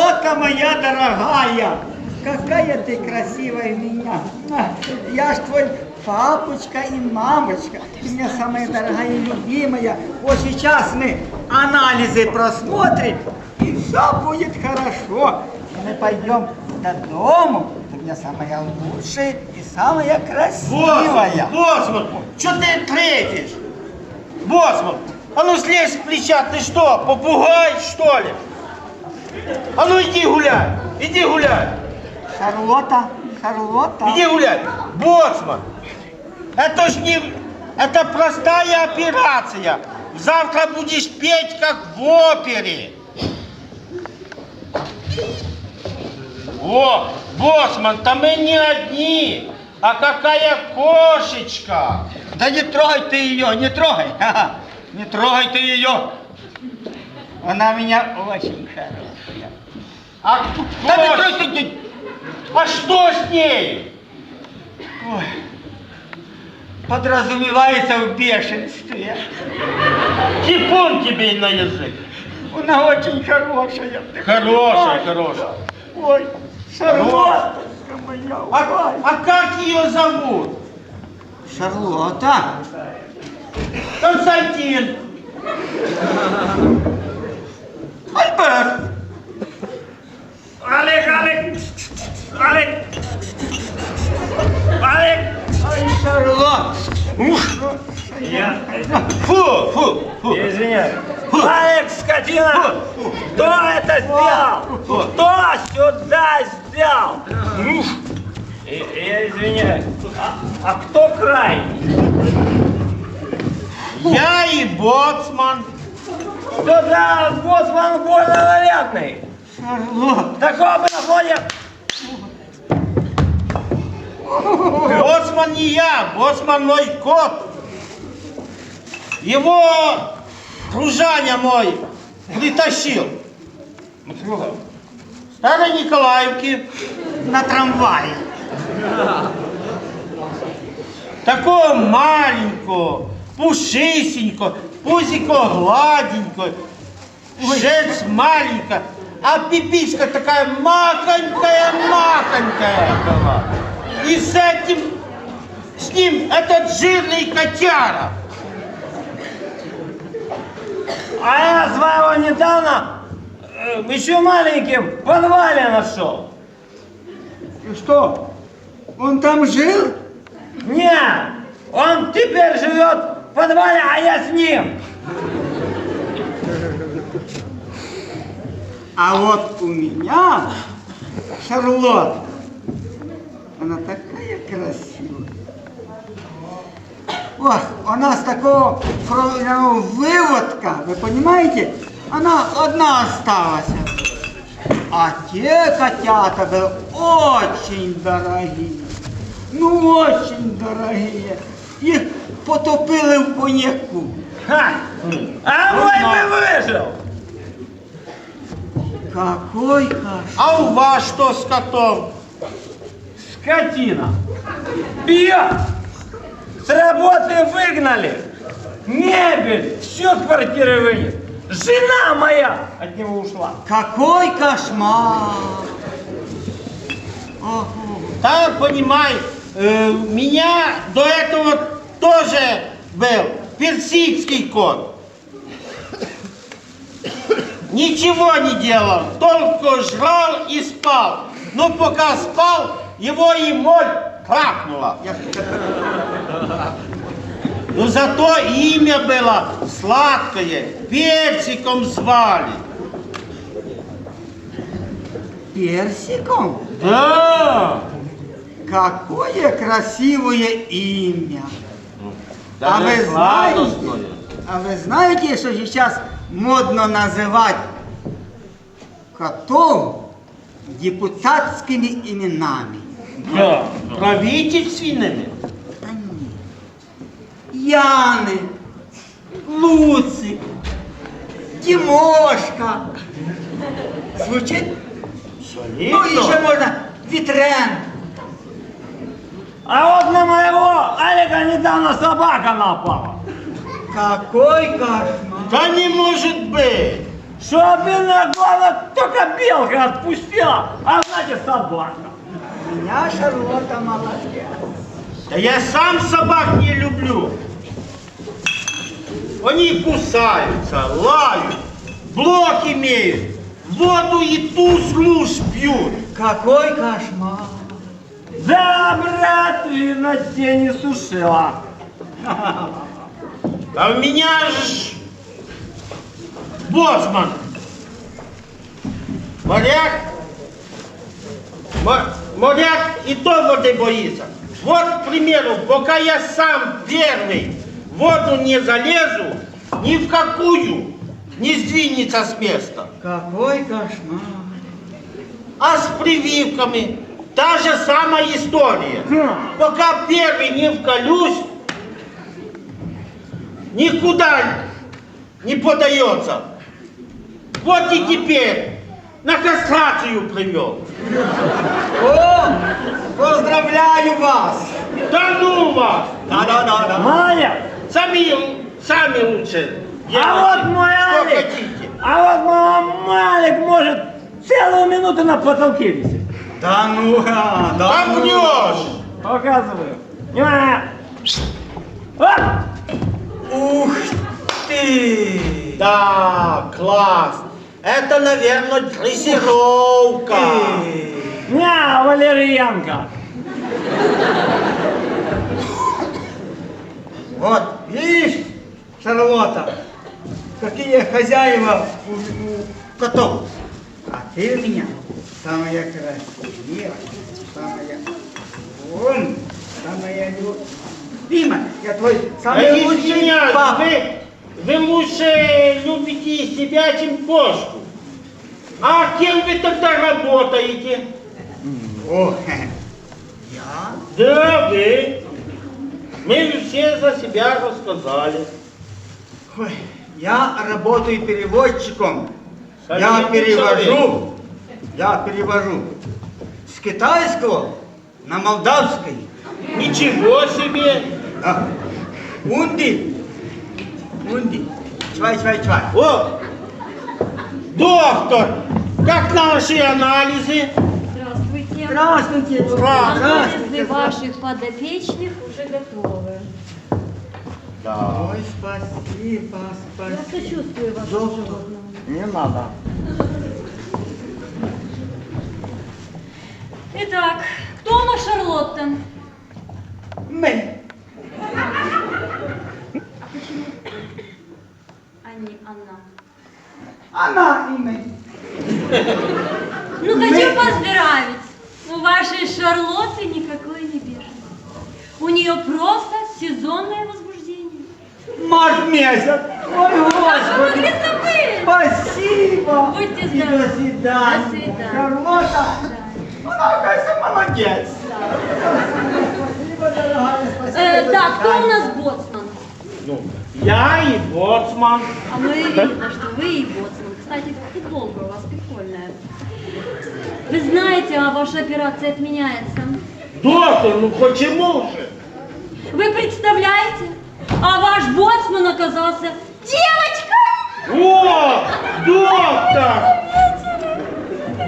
Шарлотка моя дорогая, какая ты красивая меня. Я ж твой папочка и мамочка. Ты меня самая дорогая и любимая. Вот сейчас мы анализы просмотрим, и все будет хорошо. Мы пойдем до дому. Ты меня самая лучшая и самая красивая. Боцман, что ты третишь? Боцман, а ну слезь с плеча, ты что, попугай, что ли? А ну иди гуляй, иди гуляй, Шарлотта, Шарлотта. иди гуляй. Боцман, это ж не... Это простая операция. Завтра будешь петь, как в опере. О, Боцман, там мы не одни, а какая кошечка. Да не трогай ты ее, не трогай. Не трогай ты ее. Она меня очень хорошая. А Да не кош- трогай ты. А что с ней? Ой. Подразумевается в бешенстве. Типун тебе на язык. Она очень хорошая. Хорошая, Ой, хорошая. Ой, Шарлотта моя. А, а как ее зовут? Шарлотта. Константин. Кто сюда сделал? И- Я извиняюсь. А, а кто крайний? Я и боцман. Что за боцман больно нарядный? Шарлотта. Такого бы на фоне... Боцман не я, боцман мой кот. Его кружаня мой притащил. Старой Николаевки. На трамвае. Такого маленького, пушисенького, пузико гладенькое, шерсть маленькая, а пиписька такая махонькая-махонькая была. И с этим, с ним этот жирный котяра. А я своего недавно э, еще маленьким в подвале нашел. И что? Он там жил? Не, он теперь живет в подвале, а я с ним. А вот у меня Шарлотта, она такая красивая. Ох, у нас такого выводка, вы понимаете? Она одна осталась. А те котята были очень дорогие. Ну, очень дорогие. Их потопили в коньяку. Ха! А мой бы выжил. Какой кошмар. А у вас что с котом? Скотина. Пьет. С работы выгнали. Мебель. Все с квартиры вынес. Жена моя от него ушла. Какой кошмар! Ого. Так, понимай, э, меня до этого тоже был персидский кот. Ничего не делал, только жрал и спал. Но пока спал, его и моль кракнула. Я- Но зато имя было сладкое, персиком звали. Персиком? Да. Какое красивое имя! А Даже вы знаете, а вы знаете, что сейчас модно называть котов депутатскими именами? Да. Правительственными. Да. Яны, Луцик, Тимошка. Звучит? Ну, еще можно Витрен. А вот на моего Алика недавно собака напала. Какой кошмар. Да не может быть. Чтоб и на голод только белка отпустила, а значит собака. Меня Шарлотта молодец. Да я сам собак не люблю. Они кусаются, лают, блок имеют, воду и ту слушь пьют. Какой кошмар. Да, брат, видно, тени сушила. А у меня ж боцман. Моряк. Мо- Моряк и то воды боится. Вот, к примеру, пока я сам первый в воду не залезу, ни в какую не сдвинется с места. Какой кошмар. А с прививками та же самая история. Пока первый не вколюсь, никуда не подается. Вот и теперь на кастрацию привел. О, поздравляю вас. Да ну вас! Да-да-да. Молодец. Сами, сами лучше А вот мой Алик, хотите. а вот мой Малик может целую минуту на потолке висеть. Да ну, а, да ну. Помнешь? Показываю. Оп! Ух ты. Да, класс. Это, наверное, дрессировка. Ня, Валерьянка. Вот, видишь, Шарлотта, какие хозяева у, у котов. А ты у меня самая красивая, самая умная, самая любимая. Я твой А самый лучший извиняюсь, папа. вы, вы лучше любите себя, чем кошку. А кем вы тогда работаете? О, я? Да, вы. Мы все за себя рассказали. Ой, я работаю переводчиком. Я перевожу, я перевожу с китайского на молдавский. Ничего себе! А, Унди, унди, чвай, чвай, чвай. О, доктор, как наши анализы? Здравствуйте. Здравствуйте. Здравствуйте. Анализы ваших подопечных уже готовы. Да. Ой, спасибо, Я спасибо. сочувствую вашему Доктор. животному. Не надо. Итак, кто у нас Шарлотта? Мы. А не она. Она и мы. Ну, Мы. хочу поздравить. У вашей Шарлотты никакой не бежит. У нее просто сезонное возбуждение. Март месяц. Ой, Господи. Спасибо. Будьте И здоровы. до свидания. До свидания. Да. она, конечно, молодец. Спасибо, дорогая, спасибо. Э, до так, кто у свидания. нас боцман? Ну, я и боцман. А ну и видно, что вы и боцман. Кстати, футболка у вас прикольная. Вы знаете, а ваша операция отменяется. Доктор, ну почему же? Вы представляете? А ваш боцман оказался девочкой! О, доктор!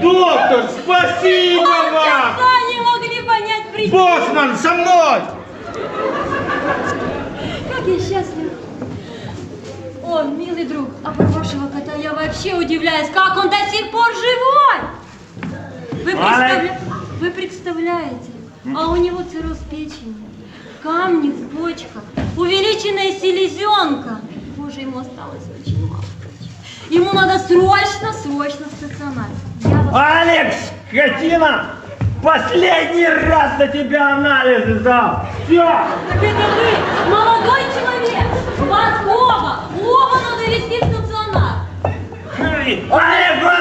Доктор, спасибо вам! Полчаса не могли понять причину. Боцман, со мной! Как я счастлива. О, милый друг, а про вашего кота я вообще удивляюсь, как он до сих пор живой! Вы, представля- Вы представляете, а у него цирроз печени, камни в почках, увеличенная селезенка. Боже, ему осталось очень мало. Ему надо срочно, срочно в стационар. Вас... Алекс, скотина! Последний раз на тебя анализы сдал. Все! Так это вы, молодой человек! Вас оба, оба надо везти в стационар. Алекс,